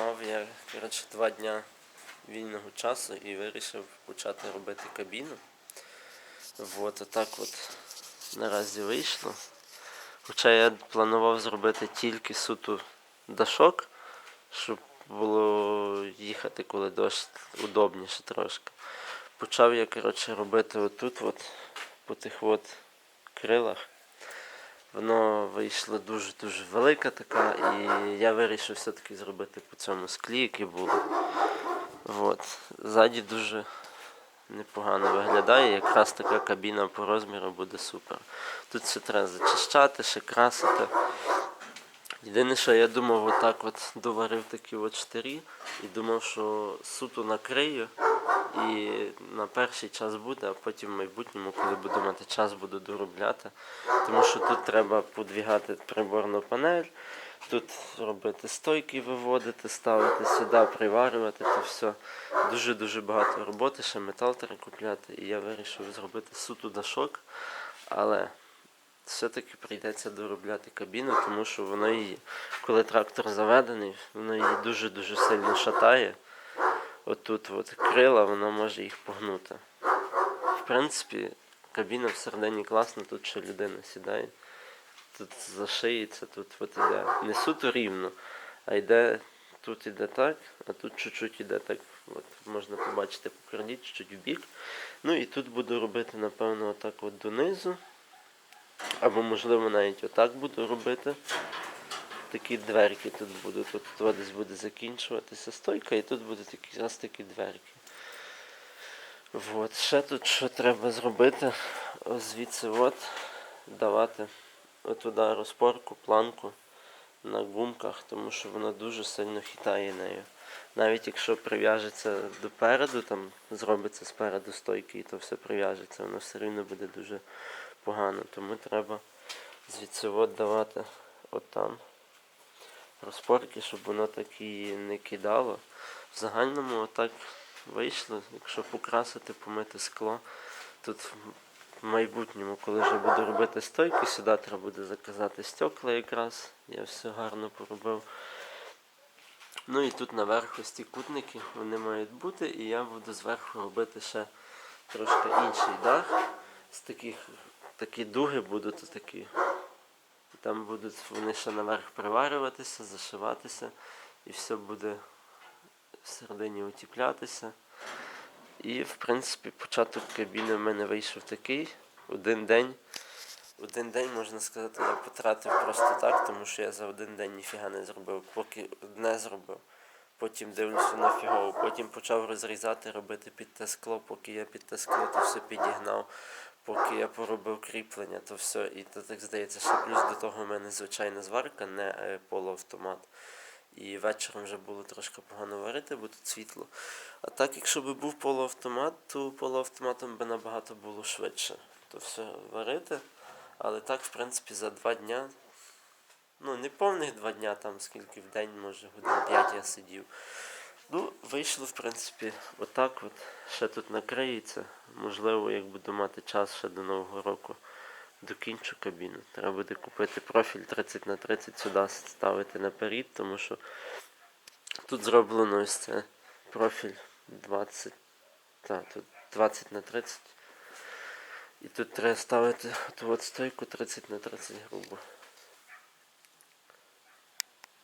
Мав я коротше, два дня вільного часу і вирішив почати робити кабіну. От, отак от наразі вийшло. Хоча я планував зробити тільки суто дашок, щоб було їхати, коли дощ удобніше трошки. Почав я коротше, робити отут, от, по тих от крилах. Воно вийшло дуже-дуже велика така, і я вирішив все-таки зробити по цьому склі, яке було. От. Ззаді дуже непогано виглядає, якраз така кабіна по розміру буде супер. Тут все треба зачищати, ще красити. Єдине, що я думав, отак от доварив такі от штирі і думав, що суто накрию і на перший час буде, а потім в майбутньому, коли буду мати час, буду доробляти. Тому що тут треба подвігати приборну панель, тут робити стойки, виводити, ставити сюди, приварювати, то все. Дуже-дуже багато роботи, ще метал треба купляти. І я вирішив зробити суто дашок, але все-таки прийдеться доробляти кабіну, тому що воно її, коли трактор заведений, воно її дуже-дуже сильно шатає. Отут от крила, воно може їх погнути. В принципі, кабіна всередині класна, тут ще людина сідає. Тут зашиється, тут от іде. Не суто рівно, а йде, тут іде так, а тут чуть-чуть іде так. От можна побачити по карді, чуть-чуть в бік. Ну і тут буду робити, напевно, отак от донизу. Або можливо навіть отак буду робити. Такі дверки тут будуть. Тут, тут десь буде закінчуватися стойка, і тут будуть такі, такі дверки. От. Ще тут що треба зробити? Ось звідси от давати отуди розпорку, планку на гумках, тому що воно дуже сильно хитає нею. Навіть якщо прив'яжеться допереду, там зробиться спереду стойки і то все прив'яжеться, воно все рівно буде дуже погано. Тому треба звідси от давати отам розпорки, щоб воно так і не кидало. В загальному отак вийшло, якщо покрасити, помити скло. Тут в майбутньому, коли вже буду робити стойки, сюди треба буде заказати стекла якраз. Я все гарно поробив. Ну і тут наверху ці кутники, вони мають бути, і я буду зверху робити ще трошки інший дах. З таких такі дуги будуть такі. Там будуть вони ще наверх приварюватися, зашиватися, і все буде всередині утіплятися. І, в принципі, початок кабіни в мене вийшов такий. Один день. Один день, можна сказати, я потратив просто так, тому що я за один день ніфіга не зробив. Поки одне зробив. Потім дивлюся на фігово, потім почав розрізати, робити під те скло, поки я під те скло, то все підігнав, поки я поробив кріплення, то все. І то так здається, ще плюс до того в мене звичайна зварка, не е, полуавтомат. І вечором вже було трошки погано варити, бо тут світло. А так, якщо б був полуавтомат, то полуавтоматом би набагато було швидше. То все варити. Але так, в принципі, за два дня, ну не повних два дня, там скільки в день, може, годин 5 я сидів. Ну, вийшло, в принципі, отак от. Ще тут накриється. Можливо, як буду мати час ще до Нового року, докінчу кабіну. Треба буде купити профіль 30 на 30 сюди ставити наперед, тому що тут зроблено ось це профіль 20. Та, тут 20 на 30. І тут треба ставити ту от стойку 30 на 30 грубо.